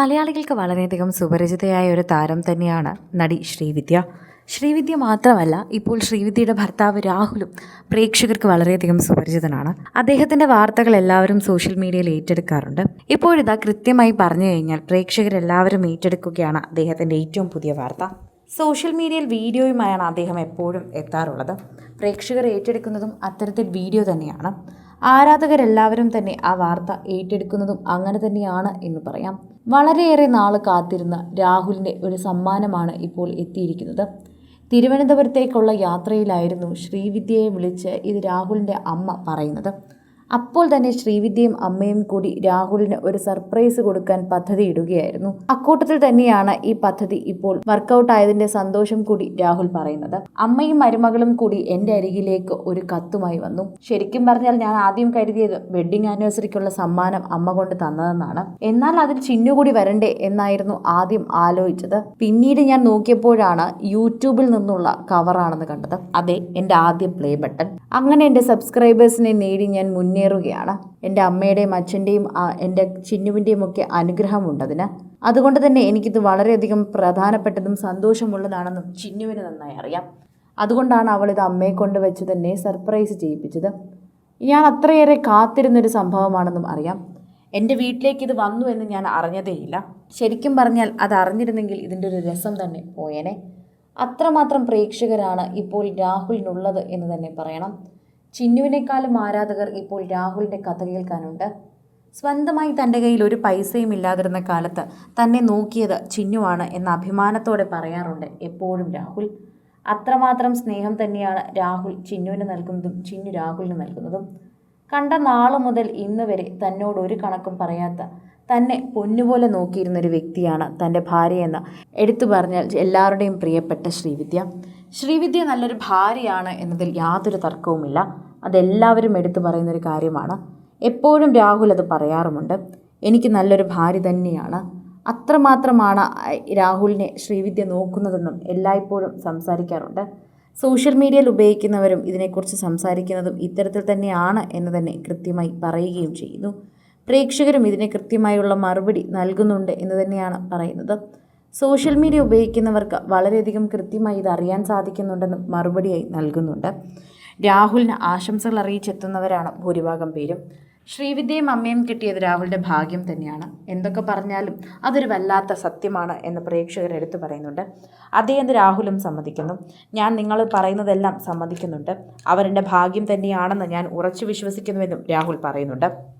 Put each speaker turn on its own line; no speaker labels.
മലയാളികൾക്ക് വളരെയധികം സുപരിചിതയായ ഒരു താരം തന്നെയാണ് നടി ശ്രീവിദ്യ. ശ്രീവിദ്യ മാത്രമല്ല ഇപ്പോൾ ശ്രീവിദ്യയുടെ ഭർത്താവ് രാഹുലും പ്രേക്ഷകർക്ക് വളരെയധികം സുപരിചിതനാണ്. അദ്ദേഹത്തിന്റെ വാർത്തകൾ എല്ലാവരും സോഷ്യൽ മീഡിയയിൽ ഏറ്റെടുക്കാറുണ്ട്. ഇപ്പോഴിതാ കൃത്യമായി പറഞ്ഞു കഴിഞ്ഞാൽ പ്രേക്ഷകരെല്ലാവരും ഏറ്റെടുക്കുകയാണ് അദ്ദേഹത്തിന്റെ ഏറ്റവും പുതിയ വാർത്ത. സോഷ്യൽ മീഡിയയിൽ വീഡിയോയുമായാണ് അദ്ദേഹം എപ്പോഴും എത്താറുള്ളത്. പ്രേക്ഷകർ ഏറ്റെടുക്കുന്നതും അത്തരത്തിൽ വീഡിയോ തന്നെയാണ്. ആരാധകരെല്ലാവരും തന്നെ ആ വാർത്ത ഏറ്റെടുക്കുന്നതും അങ്ങനെ തന്നെയാണ് എന്ന് പറയാം. വളരെയേറെ നാൾ കാത്തിരുന്ന രാഹുലിന്റെ ഒരു സമ്മാനമാണ് ഇപ്പോൾ എത്തിയിരിക്കുന്നത്. തിരുവനന്തപുരത്തേക്കുള്ള യാത്രയിലായിരുന്നു ശ്രീവിദ്യയെ വിളിച്ച് ഇത് രാഹുലിന്റെ അമ്മ പറയുന്നത്. അപ്പോൾ തന്നെ ശ്രീവിദ്യയും അമ്മയും കൂടി രാഹുലിന് ഒരു സർപ്രൈസ് കൊടുക്കാൻ പദ്ധതി ഇടുകയായിരുന്നു. അക്കൂട്ടത്തിൽ തന്നെയാണ് ഈ പദ്ധതി ഇപ്പോൾ വർക്കൗട്ട് ആയതിന്റെ സന്തോഷം കൂടി രാഹുൽ പറയുന്നത്. അമ്മയും മരുമകളും കൂടി എന്റെ അരികിലേക്ക് ഒരു കത്തുമായി വന്നു. ശരിക്കും പറഞ്ഞാൽ ഞാൻ ആദ്യം കരുതിയത് വെഡിങ് ആനിവേഴ്സറിക്കുള്ള സമ്മാനം അമ്മ കൊണ്ട് തന്നതെന്നാണ്. എന്നാൽ അതിൽ ചിന്നു കൂടി വരണ്ടേ എന്നായിരുന്നു ആദ്യം ആലോചിച്ചത്. പിന്നീട് ഞാൻ നോക്കിയപ്പോഴാണ് യൂട്യൂബിൽ നിന്നുള്ള കവറാണെന്ന് കണ്ടത്. അതെ എന്റെ ആദ്യ പ്ലേ ബട്ടൺ അങ്ങനെ എന്റെ സബ്സ്ക്രൈബേഴ്സിനെ നേടി ഞാൻ മുന്നേറുകയാണ്. എന്റെ അമ്മയുടെയും അച്ഛന്റെയും എന്റെ ചിന്നുവിന്റെയും ഒക്കെ അനുഗ്രഹമുണ്ടതിന് അതുകൊണ്ട് തന്നെ എനിക്കിത് വളരെയധികം പ്രധാനപ്പെട്ടതും സന്തോഷമുള്ളതാണെന്നും ചിന്നുവിന് നന്നായി അറിയാം. അതുകൊണ്ടാണ് അവൾ ഇത് അമ്മയെ കൊണ്ട് വെച്ച് തന്നെ സർപ്രൈസ് ചെയ്യിപ്പിച്ചത്. ഞാൻ അത്രയേറെ കാത്തിരുന്നൊരു സംഭവമാണെന്നും അറിയാം. എന്റെ വീട്ടിലേക്ക് ഇത് വന്നു എന്ന് ഞാൻ അറിഞ്ഞതേയില്ല. ശരിക്കും പറഞ്ഞാൽ അത് അറിഞ്ഞിരുന്നെങ്കിൽ ഇതിന്റെ ഒരു രസം തന്നെ പോയേനെ. അത്രമാത്രം പ്രേക്ഷകരാണ് ഇപ്പോൾ രാഹുലിനുള്ളത് എന്ന് തന്നെ പറയണം. ചിന്നുവിനേക്കാളും ആരാധകർ ഇപ്പോൾ രാഹുലിന്റെ കഥ കേൾക്കാനുണ്ട്. സ്വന്തമായി തന്റെ കയ്യിൽ ഒരു പൈസയും ഇല്ലാതിരുന്ന കാലത്ത് തന്നെ നോക്കിയത് ചിന്നുവാണ് എന്ന അഭിമാനത്തോടെ പറയാറുണ്ട് എപ്പോഴും രാഹുൽ. അത്രമാത്രം സ്നേഹം തന്നെയാണ് രാഹുൽ ചിന്നുവിന് നൽകുന്നതും ചിന്നു രാഹുലിന് നൽകുന്നതും. കണ്ട നാളു മുതൽ ഇന്ന് വരെ തന്നോട് ഒരു കണക്കും പറയാത്ത തന്നെ പൊന്നുപോലെ നോക്കിയിരുന്നൊരു വ്യക്തിയാണ് തന്റെ ഭാര്യയെന്ന് എടുത്തു പറഞ്ഞാൽ എല്ലാവരുടെയും പ്രിയപ്പെട്ട ശ്രീവിദ്യ. ശ്രീവിദ്യ നല്ലൊരു ഭാര്യയാണ് എന്നതിൽ യാതൊരു തർക്കവുമില്ല. അതെല്ലാവരും എടുത്തു പറയുന്നൊരു കാര്യമാണ്. എപ്പോഴും രാഹുൽ അത് പറയാറുമുണ്ട്. എനിക്ക് നല്ലൊരു ഭാര്യ തന്നെയാണ്. അത്രമാത്രമാണ് രാഹുലിനെ ശ്രീവിദ്യ നോക്കുന്നതെന്നും എല്ലായ്പ്പോഴും സംസാരിക്കാറുണ്ട്. സോഷ്യൽ മീഡിയയിൽ ഉപയോഗിക്കുന്നവരും ഇതിനെക്കുറിച്ച് സംസാരിക്കുന്നതും ഇത്തരത്തിൽ തന്നെയാണ് എന്ന് തന്നെ കൃത്യമായി പറയുകയും ചെയ്യുന്നു. പ്രേക്ഷകരും ഇതിനെ കൃത്യമായുള്ള മറുപടി നൽകുന്നുണ്ട് എന്ന് തന്നെയാണ് പറയുന്നത്. സോഷ്യൽ മീഡിയ ഉപയോഗിക്കുന്നവർക്ക് വളരെയധികം കൃത്യമായി ഇത് അറിയാൻ സാധിക്കുന്നുണ്ടെന്നും മറുപടിയായി നൽകുന്നുണ്ട്. രാഹുലിന് ആശംസകൾ അറിയിച്ചെത്തുന്നവരാണ് ഭൂരിഭാഗം പേരും. ശ്രീവിദ്യയും അമ്മയും കിട്ടിയത് രാഹുലിന്റെ ഭാഗ്യം തന്നെയാണ്. എന്തൊക്കെ പറഞ്ഞാലും അതൊരു വല്ലാത്ത സത്യമാണ് എന്ന് പ്രേക്ഷകർ എടുത്തു പറയുന്നുണ്ട്. അതേ എന്ന് രാഹുലും സമ്മതിക്കുന്നു. ഞാൻ നിങ്ങൾ പറയുന്നതെല്ലാം സമ്മതിക്കുന്നുണ്ട്. അവരുടെ ഭാഗ്യം തന്നെയാണെന്ന് ഞാൻ ഉറച്ചു വിശ്വസിക്കുന്നുവെന്നും രാഹുൽ പറയുന്നുണ്ട്.